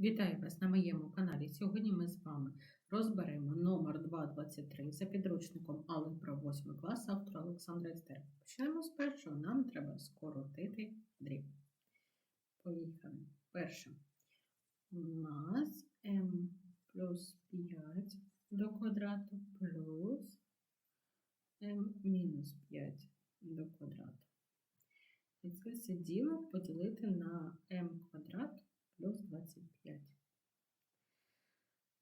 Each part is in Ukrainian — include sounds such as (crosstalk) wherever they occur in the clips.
Вітаю вас на моєму каналі. Сьогодні ми з вами розберемо номер 223 за підручником Алgebra 8 клас автора Олександра Естер. Почнемо з першого. Нам треба скоротити дріб. Поїхали. Перше. У нас m плюс 5 до квадрату плюс m мінус 5 до квадрату. І це все діло поділити на m квадрат плюс 25.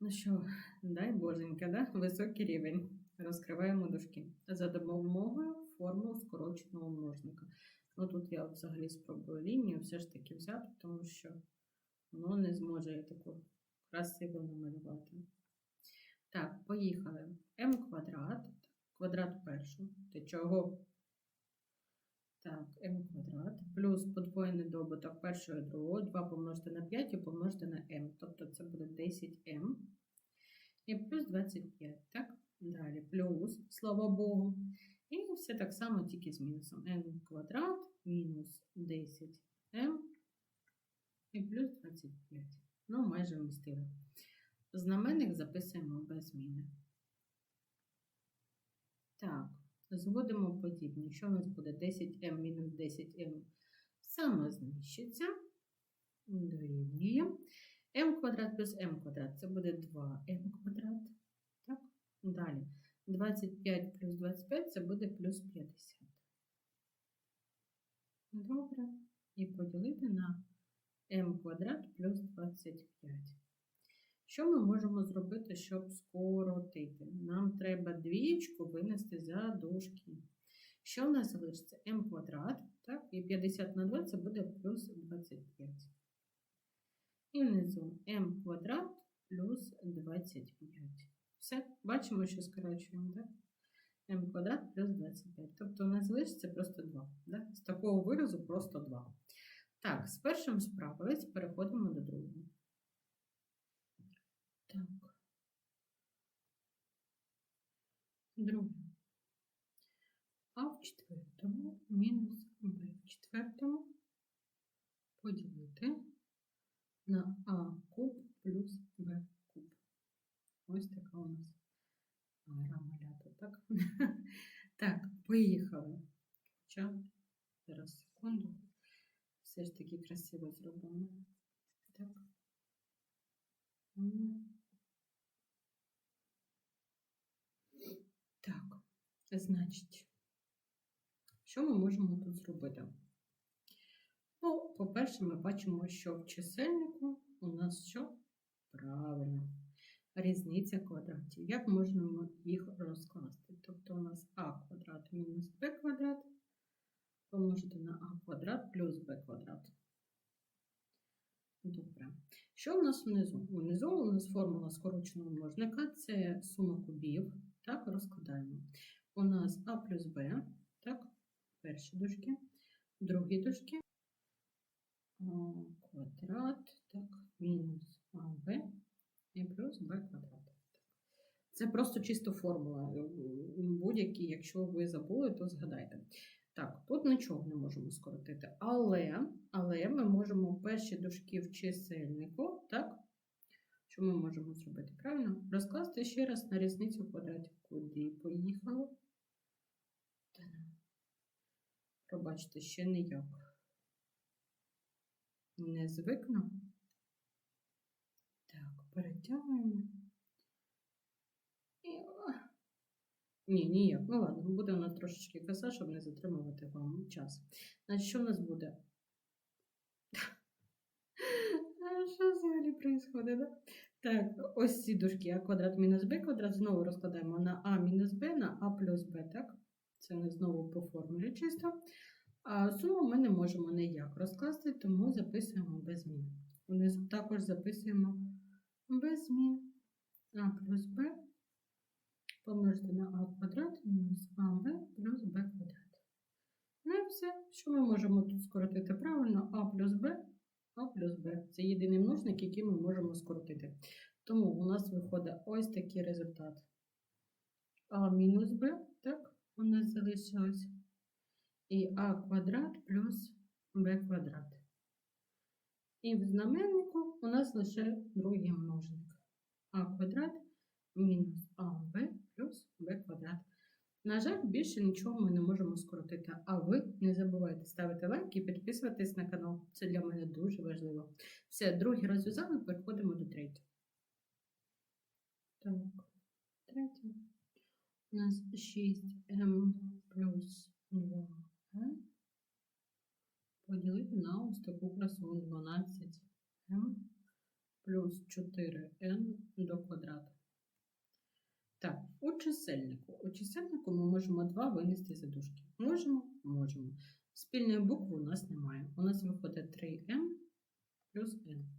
Ну що, дай боженька, да? високий рівень. Розкриваємо дужки. За допомогою формул скороченого множника. Ну тут я взагалі спробую лінію все ж таки взяти, тому що воно не зможе я таку красиво намалювати. Так, поїхали. m квадрат, квадрат першого. Ти чого? Так, m квадрат плюс подвоєний добуток першого і другого, 2 помножити на 5 і помножити на m. Тобто це буде 10m і плюс 25. Так, далі плюс, слава Богу. І все так само, тільки з мінусом. m квадрат мінус 10m і плюс 25. Ну, майже вмістили. Знаменник записуємо без зміни. Так. Зводимо подібні. Що у нас буде 10m мінус 10m саме знищиться. Дорівнює. m квадрат плюс m квадрат. Це буде 2m квадрат. Так? Далі. 25 плюс 25 це буде плюс 50. Добре. І поділити на m квадрат плюс 25. Що ми можемо зробити, щоб скоротити? Нам треба двієчку винести за дужки. Що в нас залишиться? m квадрат, так? І 50 на 2 це буде плюс 25. І внизу m квадрат плюс 25. Все, бачимо, що скорочуємо, так? m квадрат плюс 25. Тобто у нас залишиться просто 2. Так? З такого виразу просто 2. Так, з першим справились, переходимо до другого. Так. Друге. А в четвертому мінус Б в четвертому поділити на А куб плюс Б куб. Ось така у нас гра малята, так? (laughs) Так, поїхали. Хоча, зараз секунду. Все ж таки красиво зробимо. Так. Так, значить, що ми можемо тут зробити? Ну, по-перше, ми бачимо, що в чисельнику у нас що? Правильно, різниця квадратів. Як можемо їх розкласти? Тобто у нас а квадрат мінус b квадрат помножити на а квадрат плюс b квадрат. Добре. Що у нас внизу? Внизу у нас формула скороченого множника це сума кубів. Так, розкладаємо. У нас А плюс Б, так, перші дужки, другі дужки, квадрат, так, мінус АБ і плюс Б квадрат. Це просто чисто формула. Будь-які, якщо ви забули, то згадайте. Так, тут нічого не можемо скоротити. Але але ми можемо перші дужки в чисельнику, так? Що ми можемо зробити? Правильно? Розкласти ще раз на різницю квадратів. Куди поїхало? Пробачте, ще ніяк. Не звикну. Так, перетягуємо. Ні, ніяк. Ну ладно, буде нас трошечки коса, щоб не затримувати вам час. Значить, що в нас буде? Що взагалі відбувається? Так, ось ці дужки А квадрат мінус Б квадрат знову розкладаємо на А мінус Б на А плюс Б, так? Це не знову по формулі чисто. А суму ми не можемо ніяк розкласти, тому записуємо без змін. Внизу також записуємо без змін А плюс Б помножити на а квадрат мінус АБ плюс Б квадрат. Ну і все, що ми можемо тут скоротити правильно, А плюс Б, А плюс Б. Це єдиний множник, який ми можемо скоротити. Тому у нас виходить ось такий результат. А мінус Б, так, нас залишилось. і а квадрат плюс b квадрат. І в знаменнику у нас лише другий множник. а квадрат мінус аб плюс b квадрат. На жаль, більше нічого ми не можемо скоротити. А ви не забувайте ставити лайк і підписуватись на канал. Це для мене дуже важливо. Все, другий розв'язали, переходимо до третього. Так, третє. У нас 6m плюс 2m поділити на ось таку красу 12m плюс 4n до квадрату. Так, у чисельнику. У чисельнику ми можемо 2 винести за дужки. Можемо? Можемо. Спільної букви у нас немає. У нас виходить 3m плюс n.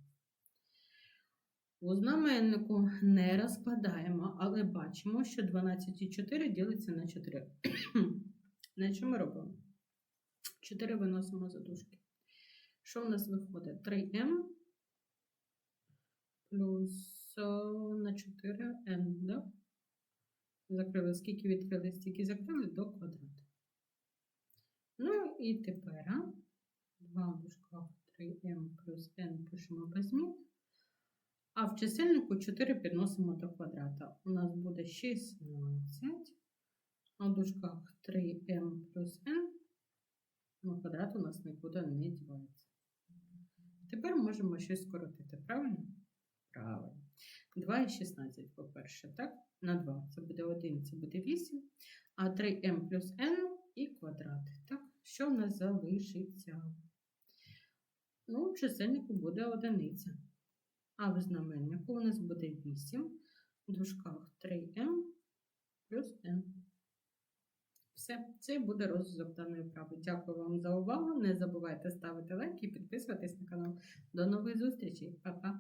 У знаменнику не розкладаємо, але бачимо, що 12,4 ділиться на 4. (clears throat) на що ми робимо? 4 виносимо за дужки. Що у нас виходить? 3m плюс на 4n, да? Закрили, скільки відкрили, стільки закрили до квадрату. Ну і тепер 2 в дужках 3m плюс n пишемо без змін. А в чисельнику 4 підносимо до квадрата. У нас буде 16, а в дужках 3m плюс n. Ну, квадрат у нас нікуди не дівається. Тепер можемо щось скоротити, правильно? Правильно. 2 і 16, по-перше, так? На 2 це буде 1, це буде 8, а 3m плюс n і квадрат. Так, що в нас залишиться? Ну, в чисельнику буде одиниця. А в знаменнику у нас буде 8, в дужках 3М плюс n. Все, це буде розв'язок даної вправи. Дякую вам за увагу. Не забувайте ставити лайк і підписуватись на канал. До нових зустрічей. Па-па!